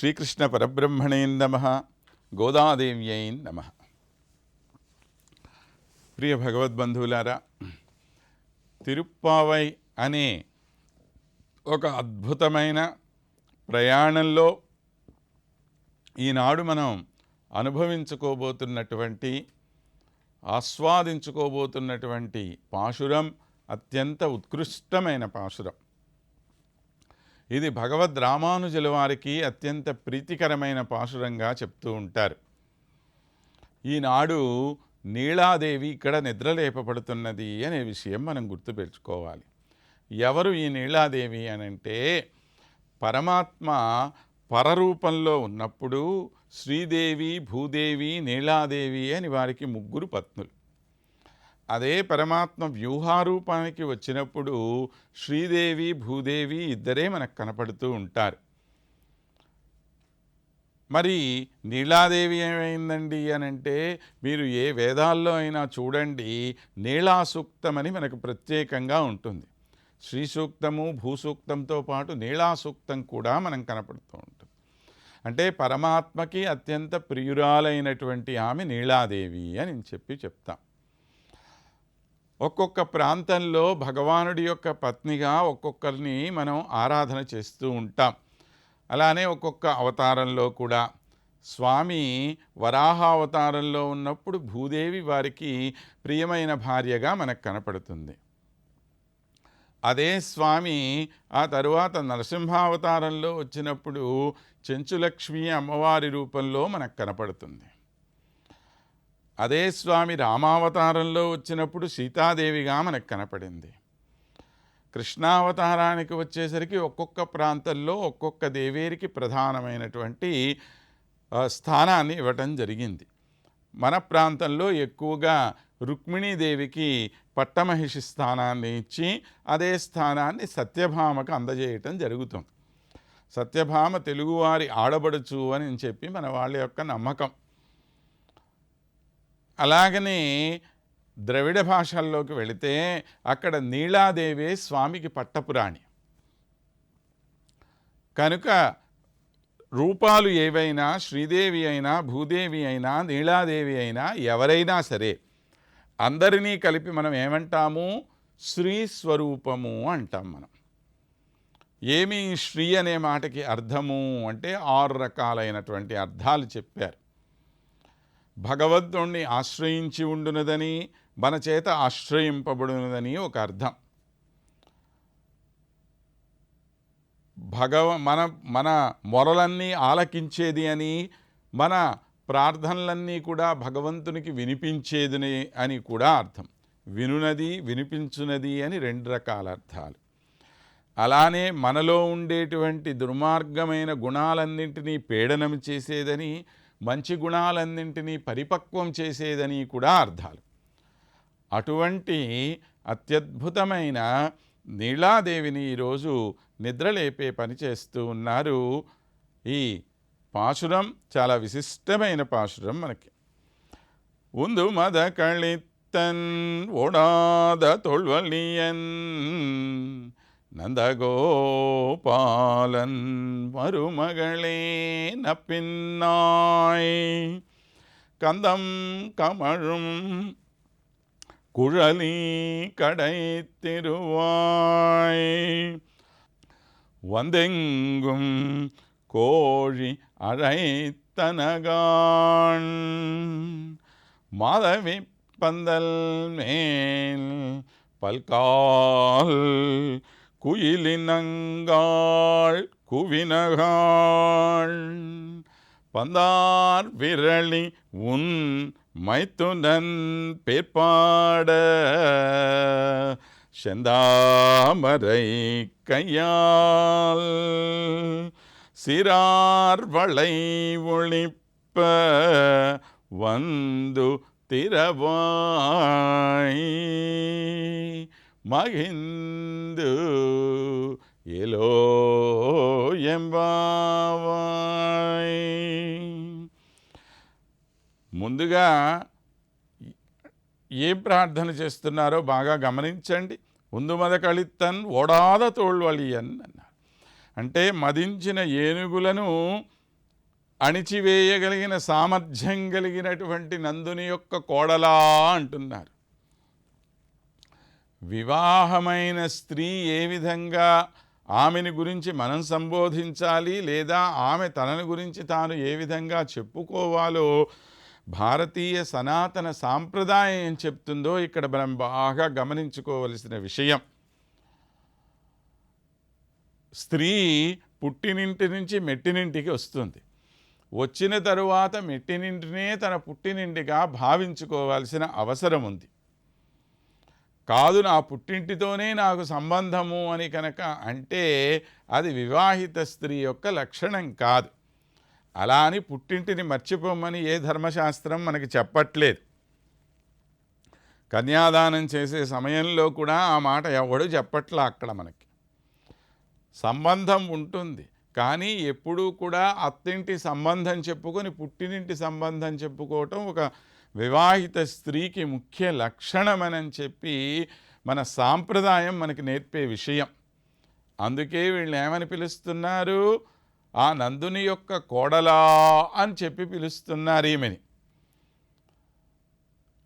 శ్రీకృష్ణ పరబ్రహ్మణే నమ గోదాదేవ్యై నమ. ప్రియ భగవద్బంధువులారా తిరుప్పావై అనే ఒక అద్భుతమైన ప్రయాణంలో ఈనాడు మనం అనుభవించుకోబోతున్నటువంటి ఆస్వాదించుకోబోతున్నటువంటి పాశురం అత్యంత ఉత్కృష్టమైన పాశురం. ఇది భగవద్ రామానుజుల వారికి అత్యంత ప్రీతికరమైన పాశురంగా చెప్తూ ఉంటారు. ఈనాడు నీళాదేవి ఇక్కడ నిద్రలేపబడుతున్నది అనే విషయం మనం గుర్తుపెట్టుకోవాలి. ఎవరు ఈ నీళాదేవి అనంటే పరమాత్మ పరరూపంలో ఉన్నప్పుడు శ్రీదేవి భూదేవి నీళాదేవి అని వారికి ముగ్గురు పత్నులు. అదే పరమాత్మ వ్యూహారూపానికి వచ్చినప్పుడు శ్రీదేవి భూదేవి ఇద్దరే మనకు కనపడుతూ ఉంటారు. మరి నీలాదేవి ఏమైందండి అని అంటే మీరు ఏ వేదాల్లో అయినా చూడండి నీళా సూక్తమని మనకు ప్రత్యేకంగా ఉంటుంది. శ్రీ సూక్తము భూసూక్తంతో పాటు నీళా సూక్తం కూడా మనం కనపడుతూ ఉంటుంది. అంటే పరమాత్మకి అత్యంత ప్రియురాలైనటువంటి ఆమె నీళాదేవి అని చెప్పి చెప్తాం. ఒక్కొక్క ప్రాంతంలో భగవానుడి యొక్క పత్నిగా ఒక్కొక్కరిని మనం ఆరాధన చేస్తూ ఉంటాం. అలానే ఒక్కొక్క అవతారంలో కూడా. స్వామి వరాహ అవతారంలో ఉన్నప్పుడు భూదేవి వారికి ప్రియమైన భార్యగా మనకు కనపడుతుంది. అదే స్వామి ఆ తరువాత నరసింహావతారంలో వచ్చినప్పుడు చెంచులక్ష్మి అమ్మవారి రూపంలో మనకు కనపడుతుంది. అదే స్వామి రామావతారంలో వచ్చినప్పుడు సీతాదేవిగా మనకు కనపడింది. కృష్ణావతారానికి వచ్చేసరికి ఒక్కొక్క ప్రాంతంలో ఒక్కొక్క దేవేరికి ప్రధానమైనటువంటి స్థానాన్ని ఇవ్వటం జరిగింది. మన ప్రాంతంలో ఎక్కువగా రుక్మిణీదేవికి పట్టమహిషి స్థానాన్ని ఇచ్చి అదే స్థానాన్ని సత్యభామకు అందజేయటం జరుగుతుంది. సత్యభామ తెలుగువారి ఆడబడుచు అని చెప్పి మన వాళ్ళ యొక్క నమ్మకం. అలాగనే ద్రవిడ భాషల్లోకి వెళితే అక్కడ నీళాదేవే స్వామికి పట్టపురాణి. కనుక రూపాలు ఏవైనా శ్రీదేవి అయినా భూదేవి అయినా నీళాదేవి అయినా ఎవరైనా సరే అందరినీ కలిపి మనం ఏమంటాము? శ్రీ స్వరూపము అంటాం మనం. ఏమి శ్రీ అనే మాటకి అర్థము అంటే ఆరు రకాలైనటువంటి అర్థాలు చెప్పారు. భగవద్ణ్ణి ఆశ్రయించి ఉండునదని మన చేత ఆశ్రయింపబడినదని ఒక అర్థం. భగవ మన మన మొరలన్నీ ఆలకించేది అని మన ప్రార్థనలన్నీ కూడా భగవంతునికి వినిపించేది అని కూడా అర్థం. వినునది వినిపించునది అని రెండు రకాల అర్థాలు. అలానే మనలో ఉండేటువంటి దుర్మార్గమైన గుణాలన్నింటినీ పీడనం చేసేదని మంచి గుణాలన్నింటినీ పరిపక్వం చేసేదని కూడా అర్థాలు. అటువంటి అత్యద్భుతమైన నీలాదేవిని ఈరోజు నిద్రలేపే పని చేస్తూ ఉన్నారు ఈ పాశురం చాలా విశిష్టమైన పాశురం మనకి. ఉందు మద కళిత్తన్ ఓడాద తొల్వలియన్ நந்தகோபாலன் மருமகளே நப்பின்னாய். கந்தம் கமழும் குழலி கடை திருவாய் வந்தெங்கும் கோழி அழைத்தனகான். மாதவி பந்தல் மேல் பல்கால் குயிலினங்காள் குவினகாள். பந்தார் விரளி உன் மைத்துனன் பேர்பாட. செந்தாமரை கையால் சிறார் வளை ஒழிப்ப வந்து திரவாய் மகிந்து ఎలో ఎంబావాయ్ ముందుగా ఏ ప్రార్థన చేస్తున్నారో బాగా గమనించండి ముందు మద కళిత్తన్ ఓడాద తోళ్వలియన్ అన్నారు అంటే మదించిన ఏనుగులను అణిచివేయగలిగిన సామర్థ్యం కలిగినటువంటి నందుని యొక్క కోడలా అంటున్నారు వివాహమైన స్త్రీ ఏ విధంగా ఆమెని గురించి మనం సంబోధించాలి లేదా ఆమె తనని గురించి తాను ఏ విధంగా చెప్పుకోవాలో భారతీయ సనాతన సాంప్రదాయం ఏం చెప్తుందో ఇక్కడ మనం బాగా గమనించుకోవలసిన విషయం. స్త్రీ పుట్టినింటి నుంచి మెట్టినింటికి వస్తుంది. వచ్చిన తరువాత మెట్టినింటినే తన పుట్టినింటిగా భావించుకోవాల్సిన అవసరం ఉంది. కాదు నా పుట్టింటితోనే నాకు సంబంధము అని కనుక అంటే అది వివాహిత స్త్రీ యొక్క లక్షణం కాదు. అలా అని పుట్టింటిని మర్చిపోమని ఏ ధర్మశాస్త్రం మనకి చెప్పట్లేదు. కన్యాదానం చేసే సమయంలో కూడా ఆ మాట ఎవడు చెప్పట్లా అక్కడ మనకి. సంబంధం ఉంటుంది. కానీ ఎప్పుడూ కూడా అత్తింటి సంబంధం చెప్పుకొని పుట్టినింటి సంబంధం చెప్పుకోవటం ఒక వివాహిత స్త్రీకి ముఖ్య లక్షణమని చెప్పి మన సాంప్రదాయం మనకి నేర్పే విషయం. అందుకే వీళ్ళు ఏమని పిలుస్తున్నారు? ఆ నందుని యొక్క కోడలా అని చెప్పి పిలుస్తున్నారు ఈమెని.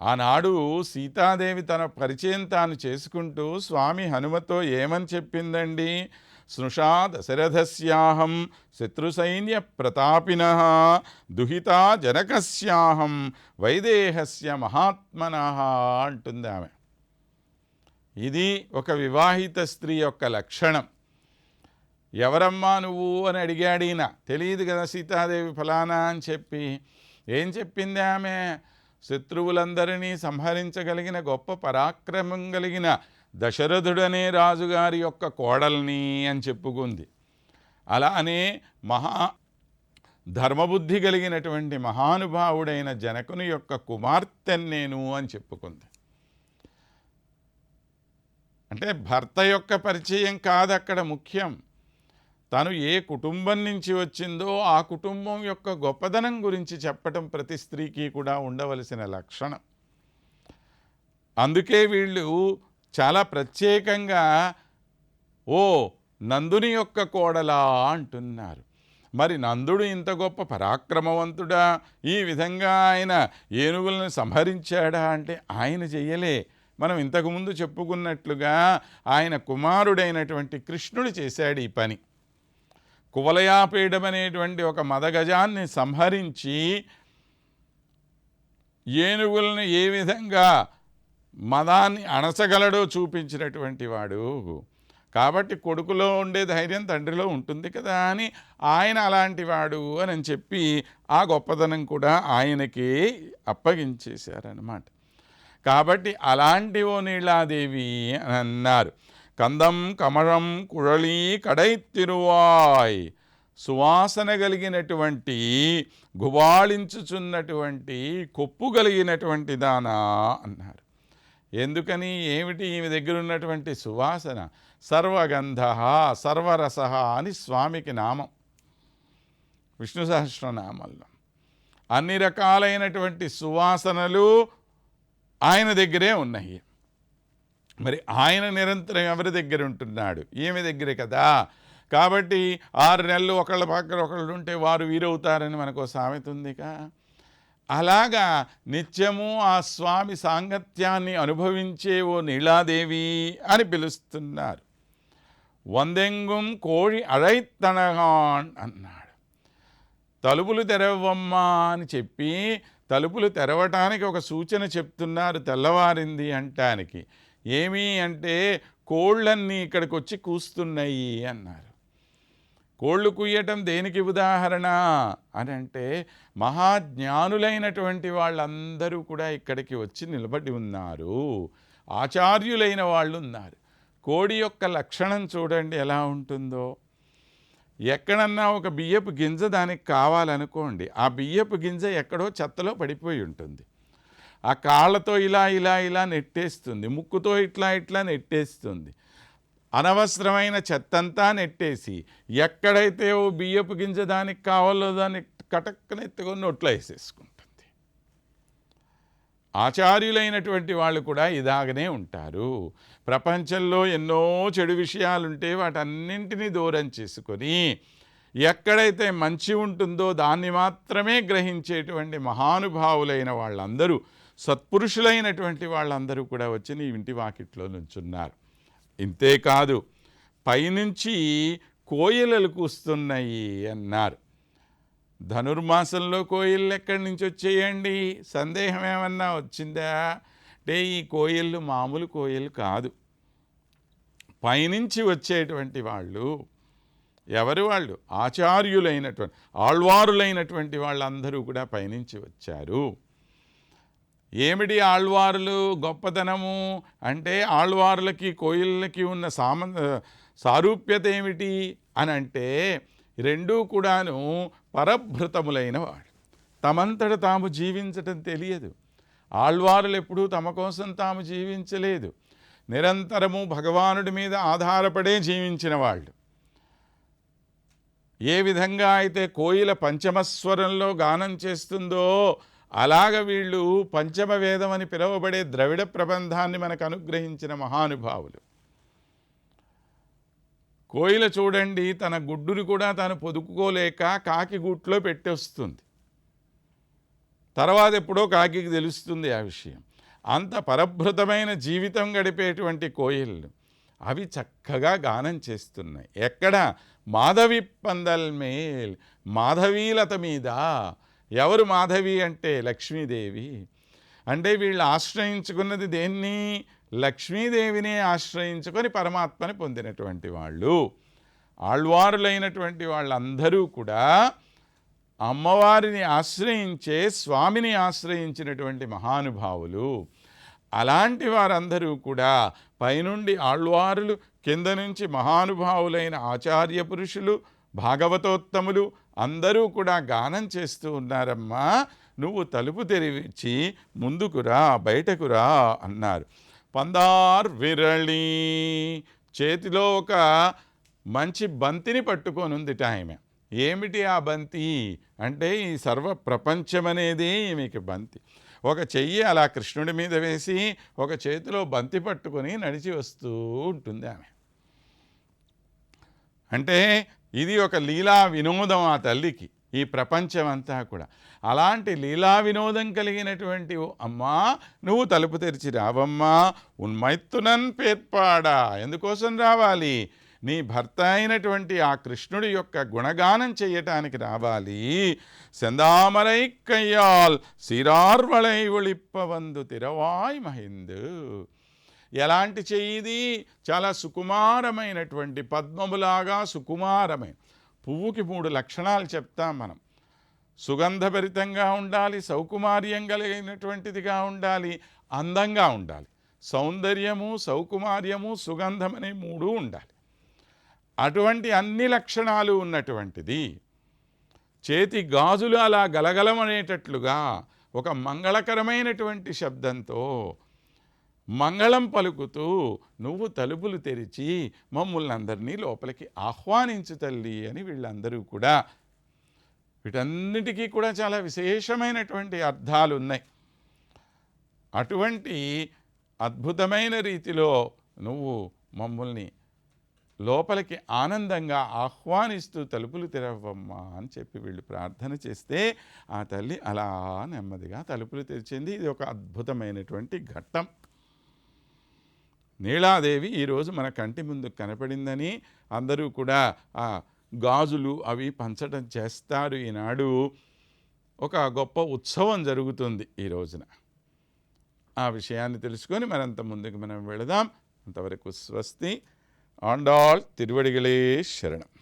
ఆనాడు సీతాదేవి తన పరిచయం తాను చేసుకుంటూ స్వామి హనుమతో ఏమని చెప్పిందండి? స్నుషా దశరథస్యాహం శత్రుసైన్య ప్రతాపిన దుహితా జనకస్యాహం వైదేహస్య మహాత్మన అంటుంది ఆమె. ఇది ఒక వివాహిత స్త్రీ యొక్క లక్షణం. ఎవరమ్మా నువ్వు అని అడిగాడిన తెలియదు కదా సీతాదేవి ఫలానా అని చెప్పి. ఏం చెప్పింది ఆమె? శత్రువులందరినీ సంహరించగలిగిన గొప్ప పరాక్రమం కలిగిన దశరథుడనే రాజుగారి యొక్క కోడల్ని అని చెప్పుకుంది. అలానే మహా ధర్మబుద్ధి కలిగినటువంటి మహానుభావుడైన జనకుని యొక్క కుమార్తెను నేను అని చెప్పుకుంది. అంటే భర్త యొక్క పరిచయం కాదు అక్కడ ముఖ్యం. తను ఏ కుటుంబం నుంచి వచ్చిందో ఆ కుటుంబం యొక్క గొప్పదనం గురించి చెప్పటం ప్రతి స్త్రీకి కూడా ఉండవలసిన లక్షణం. అందుకే వీళ్ళు చాలా ప్రత్యేకంగా ఓ నందుని యొక్క కోడలా అంటున్నారు. మరి నందుడు ఇంత గొప్ప పరాక్రమవంతుడా? ఈ విధంగా ఆయన ఏనుగులను సంహరించాడా అంటే ఆయన చెయ్యలే. మనం ఇంతకుముందు చెప్పుకున్నట్లుగా ఆయన కుమారుడైనటువంటి కృష్ణుడు చేశాడు ఈ పని. కువలయాపీఠం అనేటువంటి ఒక మదగజాన్ని సంహరించి ఏనుగులను ఏ విధంగా మదాన్ని అణసగలడో చూపించినటువంటి వాడు. కాబట్టి కొడుకులో ఉండే ధైర్యం తండ్రిలో ఉంటుంది కదా అని ఆయన అలాంటి వాడు అని చెప్పి ఆ గొప్పదనం కూడా ఆయనకి అప్పగించేశారనమాట కాబట్టి అలాంటి ఓ నీలాదేవి అని అన్నారు. కందం కమలం కడై కడైత్తిరువాయ్ సువాసన కలిగినటువంటి గువాళించుచున్నటువంటి కొప్పు కలిగినటువంటి దానా అన్నారు. ఎందుకని? ఏమిటి ఈమె దగ్గర ఉన్నటువంటి సువాసన? సర్వగంధ సర్వరస అని స్వామికి నామం. విష్ణు సహస్రనామంలో. అన్ని రకాలైనటువంటి సువాసనలు ఆయన దగ్గరే ఉన్నాయి. మరి ఆయన నిరంతరం ఎవరి దగ్గర ఉంటున్నాడు? ఈమె దగ్గరే కదా. కాబట్టి ఆరు నెలలు ఒకళ్ళ పక్కన ఒకళ్ళు ఉంటే వారు వీరవుతారని మనకు సామెత ఉందిగా. అలాగా నిత్యము ఆ స్వామి సాంగత్యాన్ని అనుభవించే ఓ నీలాదేవి అని పిలుస్తున్నారు. వందెంగుం కోడి అழைత్తనగాన్ అన్నాడు. తలుపులు తెరవమ్మా అని చెప్పి తలుపులు తెరవటానికి ఒక సూచన చెప్తున్నారు తెల్లవారింది అంటానికి. ఏమి అంటే కోళ్ళన్నీ ఇక్కడికి వచ్చి కూస్తున్నాయి అన్నారు. కోళ్ళు కుయ్యటం దేనికి ఉదాహరణ? అని అంటే మహాజ్ఞానులైనటువంటి వాళ్ళందరూ కూడా ఇక్కడికి వచ్చి నిలబడి ఉన్నారు. ఆచార్యులైన వాళ్ళు ఉన్నారు. కోడి యొక్క లక్షణం చూడండి ఎలా ఉంటుందో. ఎక్కడన్నా ఒక బియ్యపు గింజ దానికి కావాలనుకోండి ఆ బియ్యపు గింజ ఎక్కడో చెత్తలో పడిపోయి ఉంటుంది. ఆ కాళ్ళతో ఇలా ఇలా ఇలా నెట్టేస్తుంది ముక్కుతో ఇట్లా ఇట్లా నెట్టేస్తుంది. అనవసరమైన చెత్తంతా నెట్టేసి ఎక్కడైతే ఓ బియ్యపు గింజ దానికి కావాలో దాన్ని కటక్కన ఎత్తుకొని నోట్లో వేసేసుకుంటుంది. ఆచార్యులైనటువంటి వాళ్ళు కూడా ఇలాగనే ఉంటారు. ప్రపంచంలో ఎన్నో చెడు విషయాలుంటే వాటన్నింటినీ దూరం చేసుకొని ఎక్కడైతే మంచి ఉంటుందో దాన్ని మాత్రమే గ్రహించేటువంటి మహానుభావులైన వాళ్ళందరూ సత్పురుషులైనటువంటి వాళ్ళందరూ కూడా వచ్చి నీ ఇంటి వాకిట్లో నుంచున్నారు. ఇంతేకాదు పైనుంచి కోయిలలు కూస్తున్నాయి అన్నారు. ధనుర్మాసంలో కోయిళ్ళు ఎక్కడి నుంచి వచ్చేయండి? సందేహం ఏమన్నా వచ్చిందా? అంటే ఈ కోయిళ్ళు మామూలు కోయిలు కాదు. పైనుంచి వచ్చేటువంటి వాళ్ళు ఎవరు వాళ్ళు? ఆచార్యులైనటువంటి ఆళ్వారులైనటువంటి వాళ్ళందరూ కూడా పయనించి వచ్చారు. ఏమిటి ఆళ్వారులు గొప్పతనము? అంటే ఆళ్వారులకి కోయిళ్ళకి ఉన్న సామ సారూప్యత ఏమిటి? అని అంటే రెండూ కూడాను పరభృతములైన వాడు తమంతట తాము జీవించటం తెలియదు. ఆళ్వారులు ఎప్పుడూ తమ కోసం తాము జీవించలేదు. నిరంతరము భగవానుడి మీద ఆధారపడే జీవించిన వాళ్ళు. ఏ విధంగా అయితే కోయిల పంచమస్వరంలో గానం చేస్తుందో అలాగ వీళ్ళు పంచమ వేదం అని పిలువబడే ద్రవిడ ప్రబంధాన్ని మనకు అనుగ్రహించిన మహానుభావులు. కోయిల చూడండి తన గుడ్డుని కూడా తాను పొదుపుకోలేక కాకి గుట్లో పెట్టేస్తుంది. తర్వాత ఎప్పుడో కాకి తెలుస్తుంది ఆ విషయం. అంత పరభృతమైన జీవితం గడిపేటువంటి కోయిళ్ళు అవి చక్కగా గానం చేస్తున్నాయి. ఎక్కడ? మాధవి పందల్ మేల్ మాధవీలత మీద ఎవరు మాధవి అంటే లక్ష్మీదేవి? అంటే వీళ్ళు ఆశ్రయించుకున్నది దేన్ని? లక్ష్మీదేవిని ఆశ్రయించుకొని పరమాత్మని పొందినటువంటి వాళ్ళు. ఆళ్వారులైనటువంటి వాళ్ళందరూ కూడా అమ్మవారిని ఆశ్రయించే స్వామిని ఆశ్రయించినటువంటి మహానుభావులు. అలాంటి వారందరూ కూడా పైనుండి ఆళ్వారులు కింద నుంచి మహానుభావులైన ఆచార్య పురుషులు భాగవతోత్తములు అందరూ కూడా గానం చేస్తూ ఉన్నారమ్మా. నువ్వు తలుపు తెరిచి ముందుకురా బయటకురా అన్నారు. పందార్ విరళి చేతిలో ఒక మంచి బంతిని పట్టుకొని ఉందిట ఆమె. ఏమిటి ఆ బంతి? అంటే ఈ సర్వ ప్రపంచం అనేది మీకు బంతి. ఒక చెయ్యి అలా కృష్ణుడి మీద వేసి ఒక చేతిలో బంతి పట్టుకొని నడిచి వస్తూ ఉంటుంది ఆమె. అంటే ఇది ఒక లీలా వినోదం ఆ తల్లికి ఈ ప్రపంచం అంతా కూడా. అలాంటి లీలా వినోదం కలిగినటువంటి ఓ అమ్మా నువ్వు తలుపు తెరిచి రావమ్మా ఉన్మైత్తునన్ పేర్పాడా ఎందుకోసం రావాలి? నీ భర్త అయినటువంటి ఆ కృష్ణుడి యొక్క గుణగానం చేయటానికి రావాలి. సెందామరై కయ్యాల్ సిరార్వళై ఒళిప్పవందు తిరవాయ్ మహిందు. ఎలాంటి చెయ్యిది చాలా సుకుమారమైనటువంటి పద్మములాగా సుకుమారమైన పువ్వుకి మూడు లక్షణాలు చెప్తాం మనం. సుగంధభరితంగా ఉండాలి సౌకుమార్యం కలిగినటువంటిదిగా ఉండాలి అందంగా ఉండాలి. సౌందర్యము సౌకుమార్యము సుగంధం అనే మూడు ఉండాలి. అటువంటి అన్ని లక్షణాలు ఉన్నటువంటిది. చేతి గాజులు అలా గలగలమనేటట్లుగా ఒక మంగళకరమైనటువంటి శబ్దంతో మంగళం పలుకుతూ నువ్వు తలుపులు తెరిచి మమ్మల్ని అందరినీ లోపలికి ఆహ్వానించు తల్లి అని వీళ్ళందరూ కూడా. వీటన్నిటికీ కూడా చాలా విశేషమైనటువంటి అర్థాలు ఉన్నాయి అటువంటి అద్భుతమైన రీతిలో నువ్వు మమ్మల్ని లోపలికి ఆనందంగా ఆహ్వానిస్తూ తలుపులు తెరవమ్మా అని చెప్పి వీళ్ళు ప్రార్థన చేస్తే ఆ తల్లి అలా నెమ్మదిగా తలుపులు తెరిచింది. ఇది ఒక అద్భుతమైనటువంటి ఘట్టం. నీలాదేవి ఈరోజు మన కంటి ముందు కనపడిందని అందరూ కూడా ఆ గాజులు అవి పంచడం చేస్తారు. ఈనాడు ఒక గొప్ప ఉత్సవం జరుగుతుంది ఈ రోజున. ఆ విషయాన్ని తెలుసుకొని మరంత ముందుకు మనం వెళదాం. అంతవరకు స్వస్తి. ఆండాల్ తిరువడిగలే శరణం.